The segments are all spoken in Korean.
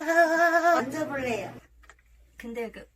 앉아볼래요. 근데 그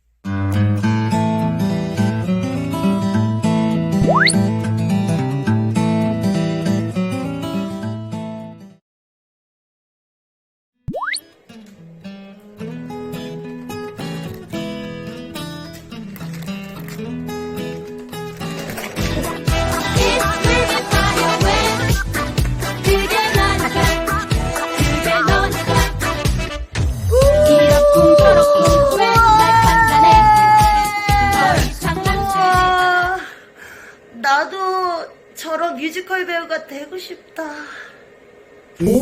나도 저런 뮤지컬 배우가 되고 싶다. 아니,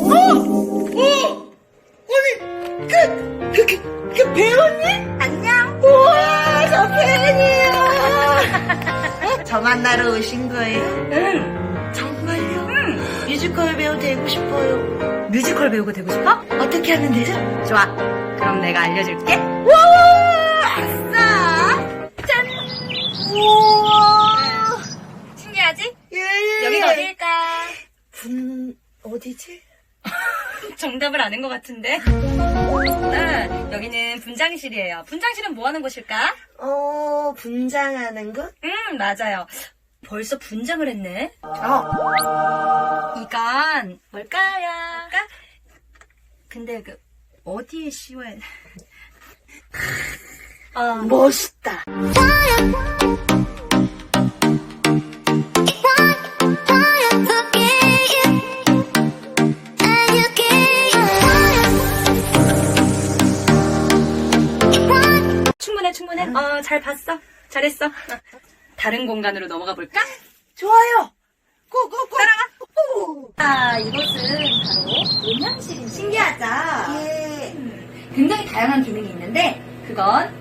그, 그, 그, 그 배우님? 안녕. 우와, 저 팬이에요. 저 만나러 오신 거예요? 응. 정말요? 뮤지컬 배우 되고 싶어요. 뮤지컬 배우가 되고 싶어? 어떻게 하면 되죠? 좋아. 그럼 내가 알려줄게. 와, 어디지? 정답을 아는 것 같은데. 아, 여기는 분장실이에요. 분장실은 뭐 하는 곳일까? 어, 분장하는 것? 음, 맞아요. 벌써 분장을 했네. 어. 이건 뭘까요? 근데 그 어디에 씌워야 아, 멋있다. 어, 잘 봤어. 잘했어. 다른 공간으로 넘어가 볼까? 좋아요. 고고고. 따라가. 아, 이곳은 바로 음향실입니다. 신기하죠? 예. 굉장히 다양한 기능이 있는데 그건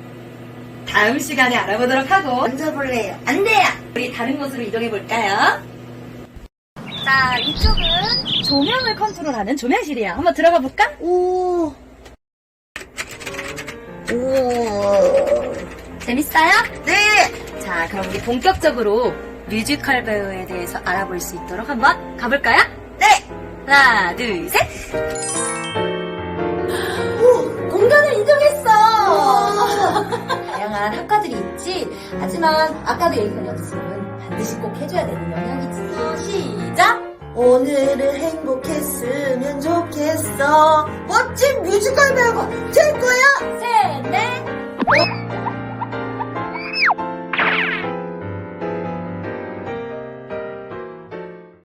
다음 시간에 알아보도록 하고 앉아볼래요. 안 돼요. 우리 다른 곳으로 이동해 볼까요? 자, 이쪽은 조명을 컨트롤하는 조명실이에요. 한번 들어가 볼까? 오. 오. 재밌어요? 네. 자, 그럼 우리 본격적으로 뮤지컬 배우에 대해서 알아볼 수 있도록 한번 가볼까요? 네. 하나, 둘, 셋. 오, 공간을 이동했어. 다양한 학과들이 있지. 하지만 아까도 얘기한 연습은 반드시 꼭 해줘야 되는 영역이지. 시작. 오늘은 행복했으면 좋겠어. 멋진 뮤지컬 배우가 될 거야. 셋,